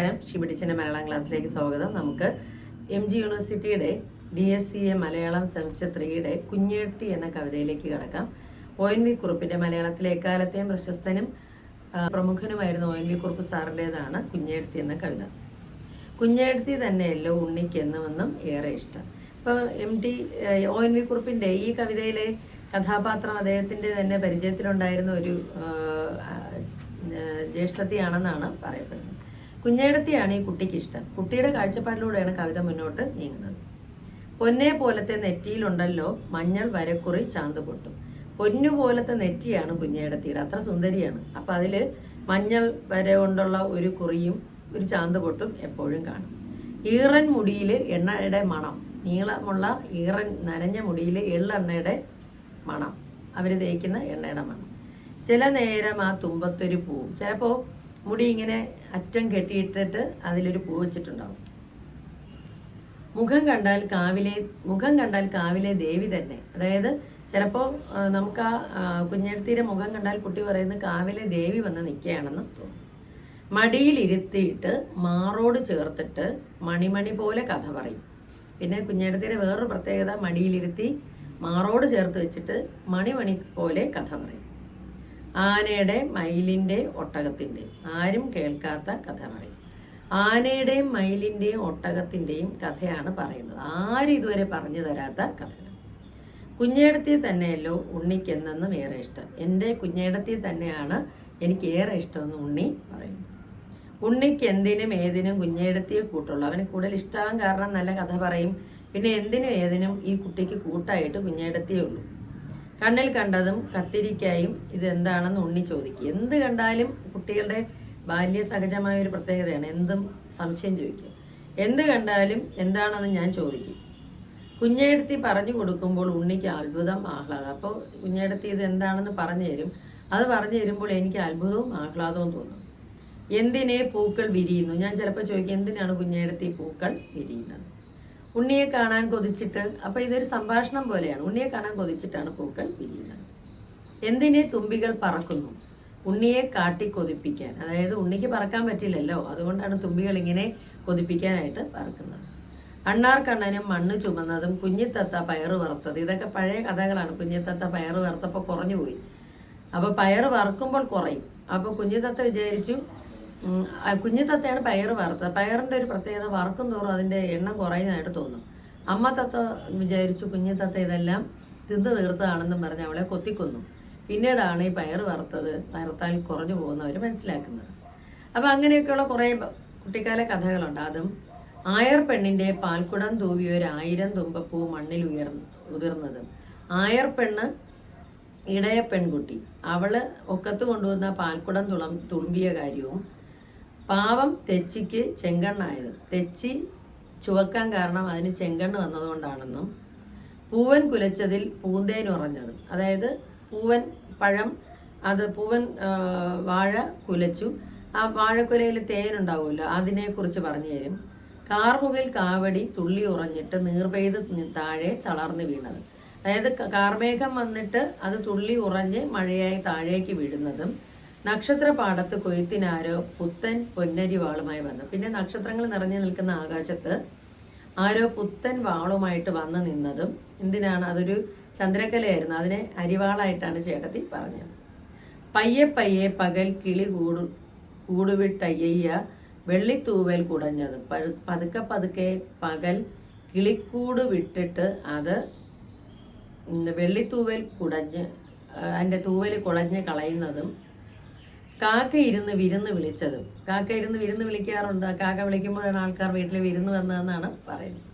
നമസ്കാരം. ഷിബിഡിച്ചിന്റെ മലയാളം ക്ലാസ്സിലേക്ക് സ്വാഗതം. നമുക്ക് എം ജി യൂണിവേഴ്സിറ്റിയുടെ D S C A Malayalam semester ത്രീയുടെ കുഞ്ഞെഴുത്തി എന്ന കവിതയിലേക്ക് കടക്കാം. ഒ എൻ വി കുറുപ്പിന്റെ മലയാളത്തിലെ എക്കാലത്തെയും പ്രശസ്തനും പ്രമുഖനുമായിരുന്ന ഒ എൻ വി കുറുപ്പ് സാറിന്റെതാണ് കുഞ്ഞെഴുത്തി എന്ന കവിത. കുഞ്ഞെഴുത്തി തന്നെയല്ലോ ഉണ്ണിക്കെന്നുമെന്നും ഏറെ ഇഷ്ടം. ഇപ്പം M T O N V കുറുപ്പിന്റെ ഈ കവിതയിലെ കഥാപാത്രം അദ്ദേഹത്തിന്റെ തന്നെ പരിചയത്തിലുണ്ടായിരുന്ന ഒരു ജ്യേഷ്ഠത്തിയാണെന്നാണ് പറയപ്പെടുന്നത്. കുഞ്ഞേടത്തിയാണ് ഈ കുട്ടിക്ക് ഇഷ്ടം. കുട്ടിയുടെ കാഴ്ചപ്പാടിലൂടെയാണ് കവിത മുന്നോട്ട് നീങ്ങുന്നത്. പൊന്നെ പോലത്തെ നെറ്റിയിലുണ്ടല്ലോ മഞ്ഞൾ വരക്കുറി ചാന്ത് പൊട്ടും. പൊന്നു പോലത്തെ നെറ്റിയാണ് കുഞ്ഞേടത്തിയുടെ. അത്ര സുന്ദരിയാണ്. അപ്പം അതിൽ മഞ്ഞൾ വര കൊണ്ടുള്ള ഒരു കുറിയും ഒരു ചാന്ത് പൊട്ടും എപ്പോഴും കാണും. ഈറൻ മുടിയിൽ എണ്ണയുടെ മണം. നീളമുള്ള ഈറൻ നനഞ്ഞ മുടിയിൽ എള്ളെണ്ണയുടെ മണം. അവർ തേക്കുന്ന എണ്ണയുടെ മണം. ചില നേരം ആ തുമ്പത്തൊരു പൂവും. ചിലപ്പോൾ മുടി ഇങ്ങനെ അറ്റം കെട്ടിയിട്ടിട്ട് അതിലൊരു പൂ വെച്ചിട്ടുണ്ടാവും. മുഖം കണ്ടാൽ കാവിലെ മുഖം കണ്ടാൽ കാവിലെ ദേവി തന്നെ. അതായത് ചിലപ്പോൾ നമുക്ക് ആ കുഞ്ഞെടുത്തീരെ മുഖം കണ്ടാൽ കുട്ടി പറയുന്നത് കാവിലെ ദേവി വന്ന് നിൽക്കുകയാണെന്ന് തോന്നും. മടിയിൽ ഇരുത്തിയിട്ട് മാറോട് ചേർത്തിട്ട് മണിമണി പോലെ കഥ പറയും. പിന്നെ കുഞ്ഞെടുത്തീരെ വേറൊരു പ്രത്യേകത മടിയിലിരുത്തി മാറോട് ചേർത്ത് വെച്ചിട്ട് മണിമണി പോലെ കഥ പറയും. ആനയുടെ മയിലിന്റെ ഒട്ടകത്തിന്റെ. ആരും കേൾക്കാത്ത കഥ പറയും ആനയുടെയും മയിലിന്റെയും ഒട്ടകത്തിന്റെയും കഥയാണ് പറയുന്നത്. ആരും ഇതുവരെ പറഞ്ഞു തരാത്ത കഥകൾ കുഞ്ഞേടത്തി തന്നെയല്ലോ ഉണ്ണിക്കെന്നെന്നും ഏറെ ഇഷ്ടം. എന്റെ കുഞ്ഞേടത്തി തന്നെയാണ് എനിക്ക് ഏറെ ഇഷ്ടമെന്ന് ഉണ്ണി പറയുന്നു. ഉണ്ണിക്ക് എന്തിനും ഏതിനും കുഞ്ഞേടത്തിയെ കൂട്ടുള്ളൂ. അവന് കൂടുതൽ ഇഷ്ടമാകാൻ കാരണം നല്ല കഥ പറയും. പിന്നെ എന്തിനും ഏതിനും ഈ കുട്ടിക്ക് കൂട്ടായിട്ട് കുഞ്ഞേടത്തിയേ ഉള്ളൂ. കണ്ണിൽ കണ്ടതും കത്തിരിക്കായും ഇത് എന്താണെന്ന് ഉണ്ണി ചോദിക്കും. എന്ത് കണ്ടാലും കുട്ടികളുടെ ബാല്യ സഹജമായ ഒരു പ്രത്യേകതയാണ്. എന്തും സംശയം ചോദിക്കും. എന്ത് കണ്ടാലും എന്താണെന്ന് ഞാൻ ചോദിക്കും. കുഞ്ഞേടത്തി പറഞ്ഞു കൊടുക്കുമ്പോൾ ഉണ്ണിക്ക് അത്ഭുതം ആഹ്ലാദം. അപ്പോൾ കുഞ്ഞേടത്തി ഇത് എന്താണെന്ന് പറഞ്ഞു തരും. അത് പറഞ്ഞു തരുമ്പോൾ എനിക്ക് അത്ഭുതവും ആഹ്ലാദവും തോന്നും. എന്തിനെ പൂക്കൾ വിരിയുന്നു? ഞാൻ ചിലപ്പോൾ ചോദിക്കും എന്തിനാണ് കുഞ്ഞേടത്തി പൂക്കൾ വിരിയുന്നത്? ഉണ്ണിയെ കാണാൻ കൊതിച്ചിട്ട് അപ്പൊ ഇതൊരു സംഭാഷണം പോലെയാണ്. ഉണ്ണിയെ കാണാൻ കൊതിച്ചിട്ടാണ് പൂക്കൾ പിരിയുന്നത്. എന്തിനെ തുമ്പികൾ പറക്കുന്നു? ഉണ്ണിയെ കാട്ടി കൊതിപ്പിക്കാൻ അതായത് ഉണ്ണിക്ക് പറക്കാൻ പറ്റില്ലല്ലോ. അതുകൊണ്ടാണ് തുമ്പികൾ ഇങ്ങനെ കൊതിപ്പിക്കാനായിട്ട് പറക്കുന്നത്. അണ്ണാർ കണ്ണനും മണ്ണ് ചുമന്നതും കുഞ്ഞിത്തത്ത പയറ് വറുത്തത്. ഇതൊക്കെ പഴയ കഥകളാണ്. കുഞ്ഞിത്തത്ത പയറ് വറുത്തപ്പോൾ കുറഞ്ഞു പോയി. അപ്പൊ പയറ് വറുക്കുമ്പോൾ കുറയും. അപ്പോൾ കുഞ്ഞിത്തത്ത വിചാരിച്ചു ഉം, തത്തയാണ് പയറ് വറുത്തത്. പയറിന്റെ ഒരു പ്രത്യേകത വറുക്കും തോറും അതിന്റെ എണ്ണം കുറയുന്നതായിട്ട് തോന്നും. അമ്മ തത്ത വിചാരിച്ചു കുഞ്ഞിത്തത്ത ഇതെല്ലാം തിന്ന് തീർത്തതാണെന്നും പറഞ്ഞ് അവളെ കൊത്തിക്കൊന്നു. പിന്നീടാണ് ഈ പയർ വറുത്തത് വറുത്താൽ കുറഞ്ഞു പോകുന്നവർ മനസ്സിലാക്കുന്നത്. അപ്പോൾ അങ്ങനെയൊക്കെയുള്ള കുറേ കുട്ടിക്കാല കഥകളുണ്ട്. അതും ആയർ പെണ്ണിന്റെ പാൽക്കുടം തൂവിയ ഒരു ആയിരം തുമ്പപ്പൂ മണ്ണിൽ ഉയർന്ന് ഉതിർന്നതും. ആയർ പെണ്ണ് ഇടയ പെൺകുട്ടി അവൾ ഒക്കത്ത് കൊണ്ടുവന്ന പാൽക്കുടം തുളം തുളുമ്പിയ കാര്യവും പാവം തെച്ചിക്ക് ചെങ്കണ്ണായത്. തെച്ചി ചുവക്കാൻ കാരണം അതിന് ചെങ്കണ്ണ് വന്നതുകൊണ്ടാണെന്നും പൂവൻ കുലച്ചതിൽ പൂന്തേൻ ഉറഞ്ഞതും. അതായത് പൂവൻ പഴം അത് പൂവൻ വാഴ കുലച്ചു. ആ വാഴക്കുലയിൽ തേനുണ്ടാവുമല്ലോ അതിനെക്കുറിച്ച് പറഞ്ഞു തരും. കാർമുകിൽ കാവടി തുള്ളി ഉറഞ്ഞിട്ട് നീർപെയ്ത് പെയ്ത് താഴെ തളർന്നു വീണത്. അതായത് കാർമേഘം വന്നിട്ട് അത് തുള്ളി ഉറഞ്ഞ് മഴയായി താഴേക്ക് വീഴുന്നതും നക്ഷത്രപാടത്ത് കൊയ്ത്തിനാരോ പുത്തൻ പൊന്നരി വാളുമായി വന്നു. പിന്നെ നക്ഷത്രങ്ങൾ നിറഞ്ഞു നിൽക്കുന്ന ആകാശത്ത് ആരോ പുത്തൻ വാളുമായിട്ട് വന്നു നിന്നതും എന്തിനാണ്? അതൊരു ചന്ദ്രക്കലയായിരുന്നു അതിനെ അരിവാളായിട്ടാണ് ചേട്ടത്തി പറഞ്ഞത്. പയ്യെ പയ്യെ പകൽ കിളി കൂടു കൂടുവിട്ടയ്യ വെള്ളിത്തൂവൽ കുടഞ്ഞത്. പതുക്കെ പതുക്കെ പകൽ കിളിക്കൂട് വിട്ടിട്ട് അത് വെള്ളിത്തൂവൽ കുടഞ്ഞ് അതിന്റെ തൂവൽ കുടഞ്ഞ് കളയുന്നതും കാക്ക ഇരുന്ന് വിരുന്ന് വിളിച്ചതും. കാക്ക ഇരുന്ന് വിരുന്ന് വിളിക്കാറുണ്ട്. കാക്ക വിളിക്കുമ്പോഴാണ് ആൾക്കാർ വീട്ടിൽ വിരുന്ന് വന്നതെന്നാണ് പറയുന്നത്.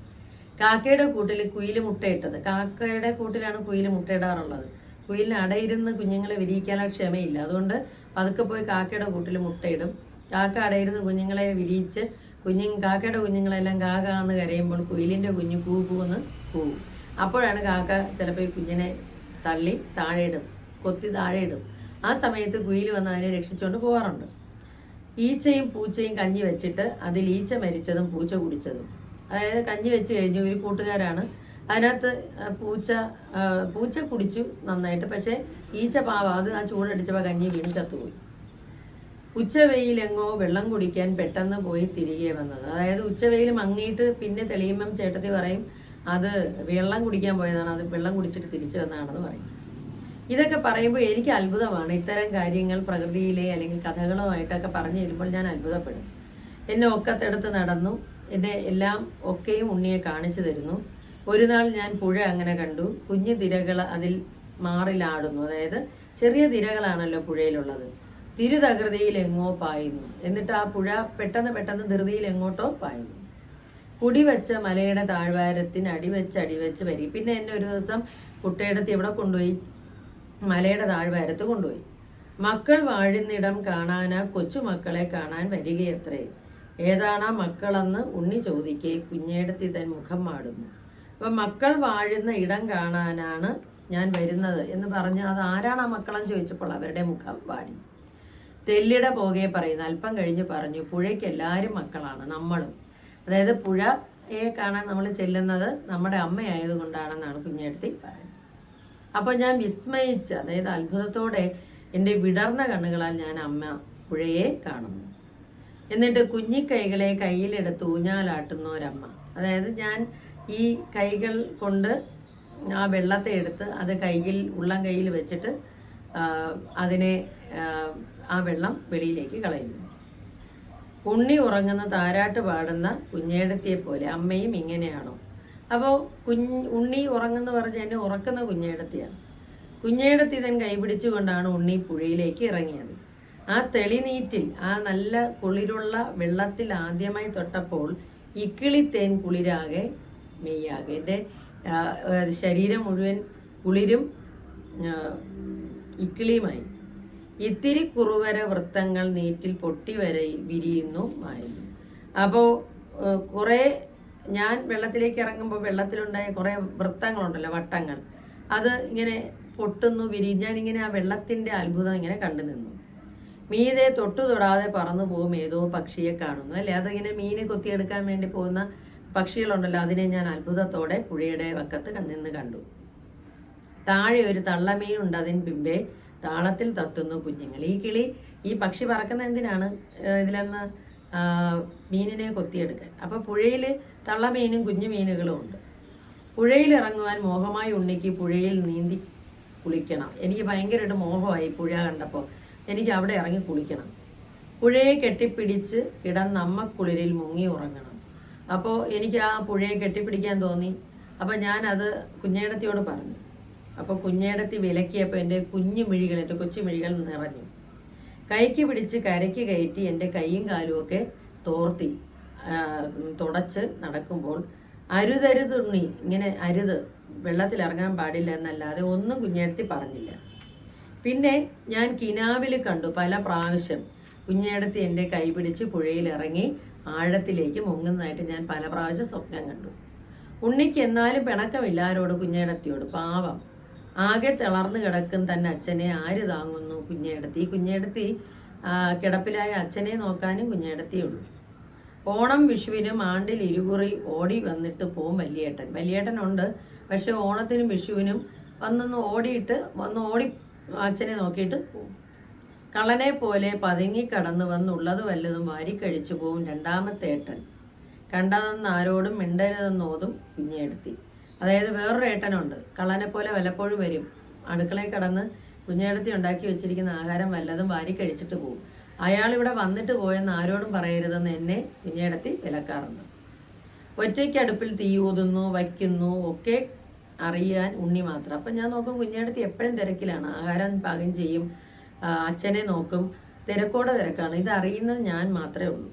കാക്കയുടെ കൂട്ടിൽ കുയിൽ മുട്ടയിട്ടത് കാക്കയുടെ കൂട്ടിലാണ് കുയിൽ മുട്ടയിടാറുള്ളത് കുയിലിന് അടയിരുന്ന് കുഞ്ഞുങ്ങളെ വിരിയിക്കാനുള്ള ക്ഷമയില്ല. അതുകൊണ്ട് പതുക്കെ പോയി കാക്കയുടെ കൂട്ടിൽ മുട്ടയിടും കാക്ക അടയിരുന്ന് കുഞ്ഞുങ്ങളെ വിരിയിച്ച് കുഞ്ഞു കാക്കയുടെ കുഞ്ഞുങ്ങളെല്ലാം കാക്ക എന്ന് കരയുമ്പോൾ കുയിലിന്റെ കുഞ്ഞ് പൂ പൂന്ന് പൂവും. അപ്പോഴാണ് കാക്ക ചിലപ്പോൾ ഈ കുഞ്ഞിനെ തള്ളി താഴെയിടും കൊത്തി താഴെയിടും ആ സമയത്ത് കുയിൽ വന്ന് അതിനെ രക്ഷിച്ചുകൊണ്ട് പോകാറുണ്ട് ഈച്ചയും പൂച്ചയും കഞ്ഞി വെച്ചിട്ട് അതിൽ ഈച്ച മരിച്ചതും പൂച്ച കുടിച്ചതും. അതായത് കഞ്ഞി വെച്ച് കഴിഞ്ഞു ഒരു കൂട്ടുകാരാണ്. അതിനകത്ത് പൂച്ച പൂച്ച കുടിച്ചു നന്നായിട്ട്. പക്ഷേ ഈച്ച പാവ അത് ആ ചൂടടിച്ചപ്പോൾ കഞ്ഞി വീണ് ചത്തുപോയി. ഉച്ചവെയിലെങ്ങോ വെള്ളം കുടിക്കാൻ പെട്ടെന്ന് പോയി തിരികെ വന്നത്. അതായത് ഉച്ചവെയിൽ മങ്ങിയിട്ട് പിന്നെ തെളിയുമ്പം ചേട്ടത്തി പറയും അത് വെള്ളം കുടിക്കാൻ പോയതാണ് അത് വെള്ളം കുടിച്ചിട്ട് തിരിച്ചു വന്നതാണെന്ന് പറയും. ഇതൊക്കെ പറയുമ്പോൾ എനിക്ക് അത്ഭുതമാണ്. ഇത്തരം കാര്യങ്ങൾ പ്രകൃതിയിലെ അല്ലെങ്കിൽ കഥകളുമായിട്ടൊക്കെ പറഞ്ഞു തരുമ്പോൾ ഞാൻ അത്ഭുതപ്പെടും. എന്നെ ഒക്കത്തെടുത്ത് നടന്നു. എന്നെ എല്ലാം ഒക്കെയും ഉണ്ണിയെ കാണിച്ചു തരുന്നു. ഒരു നാൾ ഞാൻ പുഴ അങ്ങനെ കണ്ടു. കുഞ്ഞു തിരകൾ അതിൽ മാറിലാടുന്നു. അതായത് ചെറിയ തിരകളാണല്ലോ പുഴയിലുള്ളത്. തിരുതകൃതിയിൽ എങ്ങോ പായുന്നു. എന്നിട്ട് ആ പുഴ പെട്ടെന്ന് പെട്ടെന്ന് ധൃതിയിൽ എങ്ങോട്ടോ പായുന്നു. കുടിവെച്ച മലയുടെ താഴ്വാരത്തിന് അടിവെച്ച് അടിവെച്ച് വരി. പിന്നെ എന്നെ ഒരു ദിവസം കുട്ടയിടത്ത് എവിടെ കൊണ്ടുപോയി? മലയുടെ താഴ്വാരത്ത് കൊണ്ടുപോയി. മക്കൾ വാഴുന്നിടം കാണാനാ കൊച്ചുമക്കളെ കാണാൻ വരികയത്രേ. ഏതാണാ മക്കളെന്ന് ഉണ്ണി ചോദിക്കെ കുഞ്ഞേടത്തി തൻ മുഖം മാടുന്നു. അപ്പം മക്കൾ വാഴുന്ന ഇടം കാണാനാണ് ഞാൻ വരുന്നത് എന്ന് പറഞ്ഞ് അത് ആരാണ് ആ മക്കളെന്ന് ചോദിച്ചപ്പോൾ അവരുടെ മുഖം വാടി. തെല്ലിട പോകെ പറയുന്നു. അല്പം കഴിഞ്ഞ് പറഞ്ഞു പുഴയ്ക്ക് എല്ലാവരും മക്കളാണ് നമ്മളും. അതായത് പുഴയെ കാണാൻ നമ്മൾ ചെല്ലുന്നത് നമ്മുടെ അമ്മയായതുകൊണ്ടാണെന്നാണ് കുഞ്ഞേടത്തി പറയുന്നത്. അപ്പോൾ ഞാൻ വിസ്മയിച്ച് അതായത് അത്ഭുതത്തോടെ എന്റെ വിടർന്ന കണ്ണുകളാൽ ഞാൻ അമ്മ പുഴയെ കാണുന്നു. എന്നിട്ട് കുഞ്ഞിക്കൈകളെ കയ്യിലെടുത്ത് ഊഞ്ഞാലാട്ടുന്ന ഒരമ്മ അതായത് ഞാൻ ഈ കൈകൾ കൊണ്ട് ആ വെള്ളത്തെ എടുത്ത് അത് കയ്യിൽ ഉള്ളം കയ്യിൽ വെച്ചിട്ട് അതിനെ ആ, വെള്ളം വെളിയിലേക്ക് കളയുന്നു. ഉണ്ണി ഉറങ്ങുന്ന താരാട്ട് പാടുന്ന കുഞ്ഞേടത്തിയെ പോലെ അമ്മയും ഇങ്ങനെയാണോ? അപ്പോൾ കുഞ്ഞ് ഉണ്ണി ഉറങ്ങുന്ന പറഞ്ഞ് എന്നെ ഉറക്കുന്ന കുഞ്ഞേടത്തിയാണ് കുഞ്ഞേടത്തി തൻ കൈപിടിച്ചുകൊണ്ടാണ് ഉണ്ണി പുഴയിലേക്ക് ഇറങ്ങിയത്. ആ തെളിനീറ്റിൽ ആ നല്ല കുളിരുള്ള വെള്ളത്തിൽ ആദ്യമായി തൊട്ടപ്പോൾ ഇക്കിളി തേൻ കുളിരാകെ മെയ്യാകെ. എന്റെ ശരീരം മുഴുവൻ കുളിരും ഇക്കിളിയുമായി. ഇത്തിരി കുറുവര വൃത്തങ്ങൾ നീറ്റിൽ പൊട്ടി വരെ വിരിയുന്നു മായുന്നു അപ്പോൾ കുറേ ഞാൻ വെള്ളത്തിലേക്ക് ഇറങ്ങുമ്പോൾ വെള്ളത്തിലുണ്ടായ കുറേ വൃത്തങ്ങളുണ്ടല്ലോ വട്ടങ്ങൾ. അത് ഇങ്ങനെ പൊട്ടുന്നു വിരി ഞാനിങ്ങനെ ആ വെള്ളത്തിന്റെ അത്ഭുതം ഇങ്ങനെ കണ്ടു നിന്നു. മീതെ തൊട്ടു തൊടാതെ പറന്നു പോകും ഏതോ പക്ഷിയെ കാണുന്നു അല്ലേ? അതിങ്ങനെ മീനെ കൊത്തിയെടുക്കാൻ വേണ്ടി പോകുന്ന പക്ഷികളുണ്ടല്ലോ അതിനെ ഞാൻ അത്ഭുതത്തോടെ പുഴയുടെ വക്കത്ത് നിന്ന് കണ്ടു. താഴെ ഒരു തള്ളമീനുണ്ട് അതിന് പിമ്പെ താളത്തിൽ തത്തുന്നു കുഞ്ഞുങ്ങൾ. ഈ കിളി ഈ പക്ഷി പറക്കുന്ന എന്തിനാണ് ഇതിലെന്ന് മീനിനെ കൊത്തിയെടുക്കാൻ. അപ്പോൾ പുഴയിൽ തള്ളമീനും കുഞ്ഞു മീനുകളും ഉണ്ട്. പുഴയിൽ ഇറങ്ങുവാൻ മോഹമായി ഉണ്ണിക്ക് പുഴയിൽ നീന്തി കുളിക്കണം. എനിക്ക് ഭയങ്കരമായിട്ട് മോഹമായി പുഴ കണ്ടപ്പോൾ എനിക്ക് അവിടെ ഇറങ്ങി കുളിക്കണം. പുഴയെ കെട്ടിപ്പിടിച്ച് കിടന്നമ്മക്കുളിരിൽ മുങ്ങി ഉറങ്ങണം. അപ്പോൾ എനിക്ക് ആ പുഴയെ കെട്ടിപ്പിടിക്കാൻ തോന്നി. അപ്പോൾ ഞാനത് കുഞ്ഞേടത്തിയോട് പറഞ്ഞു. അപ്പോൾ കുഞ്ഞേടത്തി വിലക്കിയപ്പോൾ എന്റെ കുഞ്ഞു മിഴികൾ എന്റെ കൊച്ചു മിഴികൾ നിറഞ്ഞു. കൈക്ക് പിടിച്ച് കരയ്ക്ക് കയറ്റി എന്റെ കൈയും കാലും ഒക്കെ തോർത്തി തുടച്ച് നടക്കുമ്പോൾ അരുതരുതുണ്ണി ഇങ്ങനെ അരുത് വെള്ളത്തിൽ ഇറങ്ങാൻ പാടില്ല എന്നല്ലാതെ ഒന്നും കുഞ്ഞേടത്തി പറഞ്ഞില്ല. പിന്നെ ഞാൻ കിനാവിൽ കണ്ടു പല പ്രാവശ്യം കുഞ്ഞേടത്തി എന്റെ കൈ പിടിച്ച് പുഴയിൽ ഇറങ്ങി ആഴത്തിലേക്ക് മുങ്ങുന്നതായിട്ട് ഞാൻ പല പ്രാവശ്യം സ്വപ്നം കണ്ടു. ഉണ്ണിക്ക് എന്നാലും പിണക്കമില്ല ആരോട് കുഞ്ഞേടത്തിയോട് പാവം. ആകെ തിളർന്നു കിടക്കും തന്നെ അച്ഛനെ ആര് താങ്ങുന്നു? കുഞ്ഞേടത്തി. ഈ കുഞ്ഞേടത്തി കിടപ്പിലായ അച്ഛനെ നോക്കാനും കുഞ്ഞേടത്തിയുള്ളൂ ഓണം വിഷുവിനും ആണ്ടിൽ ഇരുകുറി ഓടി വന്നിട്ട് പോവും വലിയേട്ടൻ. വലിയേട്ടനുണ്ട് പക്ഷെ ഓണത്തിനും വിഷുവിനും വന്നൊന്ന് ഓടിയിട്ട് വന്ന് ഓടി അച്ഛനെ നോക്കിയിട്ട് പോവും. കള്ളനെ പോലെ പതുങ്ങി കടന്നു വന്നുള്ളത് വല്ലതും വാരിക്കഴിച്ചു പോവും രണ്ടാമത്തെ ഏട്ടൻ. കണ്ടതെന്ന് ആരോടും മിണ്ടരുതെന്നോതും കുഞ്ഞേടത്തി. അതായത് വേറൊരു ഏട്ടനുണ്ട്. കള്ളനെ പോലെ വല്ലപ്പോഴും വരും. അടുക്കളയിൽ കടന്ന് കുഞ്ഞേടത്തി ഉണ്ടാക്കി വെച്ചിരിക്കുന്ന ആഹാരം വല്ലതും വാരി കഴിച്ചിട്ട് പോകും അയാൾ ഇവിടെ വന്നിട്ട് പോയെന്ന് ആരോടും പറയരുതെന്ന് എന്നെ കുഞ്ഞേടത്തി വിലക്കാറുണ്ട്. ഒറ്റയ്ക്ക് അടുപ്പിൽ തീ ഊതുന്നു വയ്ക്കുന്നു ഒക്കെ അറിയാൻ ഉണ്ണി മാത്രം. അപ്പം ഞാൻ നോക്കും കുഞ്ഞേടത്തി എപ്പോഴും തിരക്കിലാണ്. ആഹാരം പാകം ചെയ്യും അച്ഛനെ നോക്കും. തിരക്കോടെ തിരക്കാണ്. ഇത് അറിയുന്നത് ഞാൻ മാത്രമേ ഉള്ളൂ.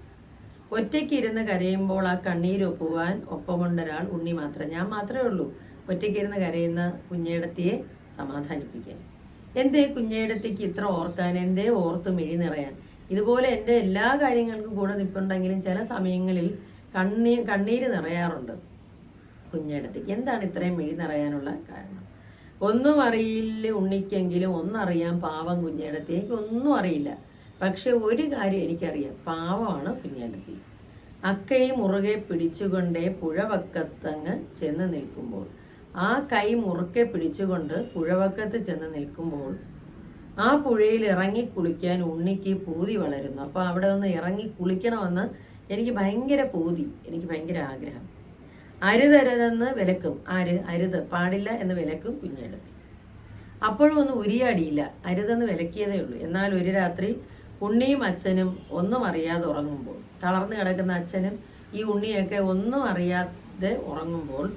ഒറ്റയ്ക്ക് ഇരുന്ന് കരയുമ്പോൾ ആ കണ്ണീരൊപ്പുവാൻ ഒപ്പമുണ്ടൊരാൾ ഉണ്ണി മാത്രം. ഞാൻ മാത്രമേ ഉള്ളൂ ഒറ്റയ്ക്ക് ഇരുന്ന് കരയുന്ന കുഞ്ഞേടത്തിയെ സമാധാനിപ്പിക്കാൻ. എന്തേ കുഞ്ഞേടത്തേക്ക് ഇത്ര ഓർക്കാൻ എന്തേ ഓർത്ത് മിഴി നിറയാൻ? ഇതുപോലെ എന്റെ എല്ലാ കാര്യങ്ങൾക്കും കൂടെ നിൽപ്പുണ്ടെങ്കിലും ചില സമയങ്ങളിൽ കണ്ണീ കണ്ണീര് നിറയാറുണ്ട് കുഞ്ഞേടത്തേക്ക്. എന്താണ് ഇത്രയും മിഴി നിറയാനുള്ള കാരണം? ഒന്നും അറിയില്ല ഉണ്ണിക്കെങ്കിലും ഒന്നറിയാം പാവം കുഞ്ഞേടത്തി. എനിക്ക് ഒന്നും അറിയില്ല. പക്ഷെ ഒരു കാര്യം എനിക്കറിയാം. പാവമാണ് കുഞ്ഞേടത്തി. അക്കയും മുറുകെ പിടിച്ചുകൊണ്ടേ പുഴവക്കത്തങ്ങ് ചെന്ന് നിൽക്കുമ്പോൾ ആ കൈ മുറുക്കെ പിടിച്ചുകൊണ്ട് പുഴവക്കത്ത് ചെന്ന് നിൽക്കുമ്പോൾ ആ പുഴയിൽ ഇറങ്ങി കുളിക്കാൻ ഉണ്ണിക്ക് പൂതി വളരുന്നു. അപ്പോൾ അവിടെ ഒന്ന് ഇറങ്ങി കുളിക്കണമെന്ന് എനിക്ക് ഭയങ്കര പൂതി എനിക്ക് ഭയങ്കര ആഗ്രഹം. അരുതരുതെന്ന് വിലക്കും. ആര്? അരുത്. പാടില്ല എന്ന് വിലക്കും കുഞ്ഞെടുത്തി അപ്പോഴും ഒന്നും ഉരിയാടിയില്ല. അരുതെന്ന് വിലക്കിയതേ ഉള്ളൂ. എന്നാൽ ഒരു രാത്രി ഉണ്ണിയും അച്ഛനും ഒന്നും അറിയാതെ ഉറങ്ങുമ്പോൾ തളർന്നു കിടക്കുന്ന അച്ഛനും ഈ ഉണ്ണിയൊക്കെ ഒന്നും അറിയാതെ ഉറങ്ങുമ്പോൾ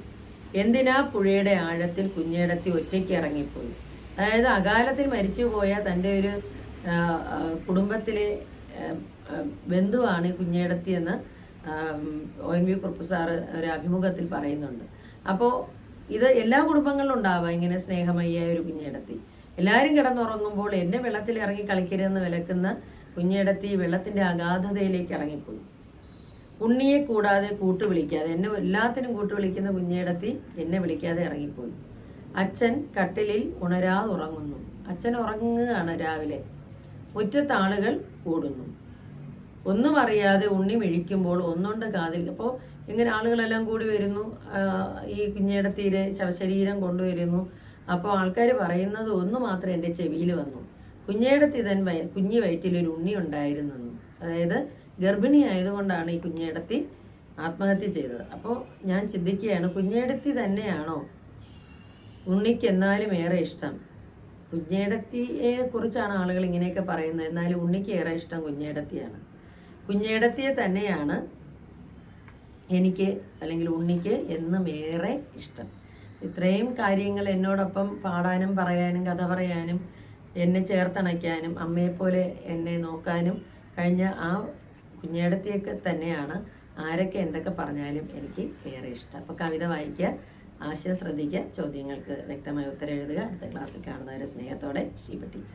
എന്തിനാ പുഴയുടെ ആഴത്തിൽ കുഞ്ഞേടത്തി ഒറ്റയ്ക്ക് ഇറങ്ങിപ്പോയി? അതായത് അകാലത്തിൽ മരിച്ചുപോയ തന്റെ ഒരു കുടുംബത്തിലെ ബന്ധുവാണ് കുഞ്ഞേടത്തി എന്ന് O N V Kurup sir ഒരു അഭിമുഖത്തിൽ പറയുന്നുണ്ട്. അപ്പോൾ ഇത് എല്ലാ കുടുംബങ്ങളിലും ഉണ്ടാവാം ഇങ്ങനെ സ്നേഹമയ്യായ ഒരു കുഞ്ഞേടത്തി. എല്ലാവരും കിടന്നുറങ്ങുമ്പോൾ എന്നെ വെള്ളത്തിൽ ഇറങ്ങി കളിക്കരുതെന്ന് വിലക്കുന്ന കുഞ്ഞേടത്തി വെള്ളത്തിന്റെ അഗാധതയിലേക്ക് ഇറങ്ങിപ്പോയി. ഉണ്ണിയെ കൂടാതെ കൂട്ടു വിളിക്കാതെ എന്നെ എല്ലാത്തിനും കൂട്ടു വിളിക്കുന്ന കുഞ്ഞേടത്തി എന്നെ വിളിക്കാതെ ഇറങ്ങിപ്പോയി. അച്ഛൻ കട്ടിലിൽ ഉണരാതെ ഉറങ്ങുന്നു അച്ഛൻ ഉറങ്ങുകയാണ് രാവിലെ. മുറ്റത്താളുകൾ കൂടുന്നു. ഒന്നും അറിയാതെ ഉണ്ണി മിഴിക്കുമ്പോൾ ഒന്നുണ്ട് കാതിൽ അപ്പോൾ ഇങ്ങനെ ആളുകളെല്ലാം കൂടി വരുന്നു. ഈ ഈ കുഞ്ഞേടത്തീരെ ശവശരീരം കൊണ്ടുവരുന്നു. അപ്പോൾ ആൾക്കാർ പറയുന്നത് ഒന്ന് മാത്രം എന്റെ ചെവിയിൽ വന്നു. കുഞ്ഞേടത്തി തൻ വയ കുഞ്ഞി വയറ്റിൽ ഒരു ഉണ്ണി ഉണ്ടായിരുന്നു. അതായത് ഗർഭിണി ആയതുകൊണ്ടാണ് ഈ കുഞ്ഞേടത്തി ആത്മഹത്യ ചെയ്തത്. അപ്പോൾ ഞാൻ ചിന്തിക്കുകയാണ് കുഞ്ഞേടത്തി തന്നെയാണോ ഉണ്ണിക്ക് എന്നാലും ഏറെ ഇഷ്ടം? കുഞ്ഞേടത്തിയെ കുറിച്ചാണ് ആളുകൾ ഇങ്ങനെയൊക്കെ പറയുന്നത്. എന്നാലും ഉണ്ണിക്ക് ഏറെ ഇഷ്ടം കുഞ്ഞേടത്തിയാണ്. കുഞ്ഞേടത്തിയെ തന്നെയാണ് എനിക്ക് അല്ലെങ്കിൽ ഉണ്ണിക്ക് എന്നും ഏറെ ഇഷ്ടം. ഇത്രയും കാര്യങ്ങൾ എന്നോടൊപ്പം പാടാനും പറയാനും കഥ പറയാനും എന്നെ ചേർത്തണയ്ക്കാനും അമ്മയെപ്പോലെ എന്നെ നോക്കാനും കഴിഞ്ഞ ആ കുഞ്ഞേടത്തിയൊക്കെ തന്നെയാണ് ആരൊക്കെ എന്തൊക്കെ പറഞ്ഞാലും എനിക്ക് ഏറെ ഇഷ്ടം. അപ്പോൾ കവിത വായിക്കുക ആശയം ശ്രദ്ധിക്കുക ചോദ്യങ്ങൾക്ക് വ്യക്തമായ ഉത്തരം എഴുതുക. അടുത്ത ക്ലാസ്സിൽ കാണുന്നവരെ സ്നേഹത്തോടെ ഷീബ ടീച്ചർ.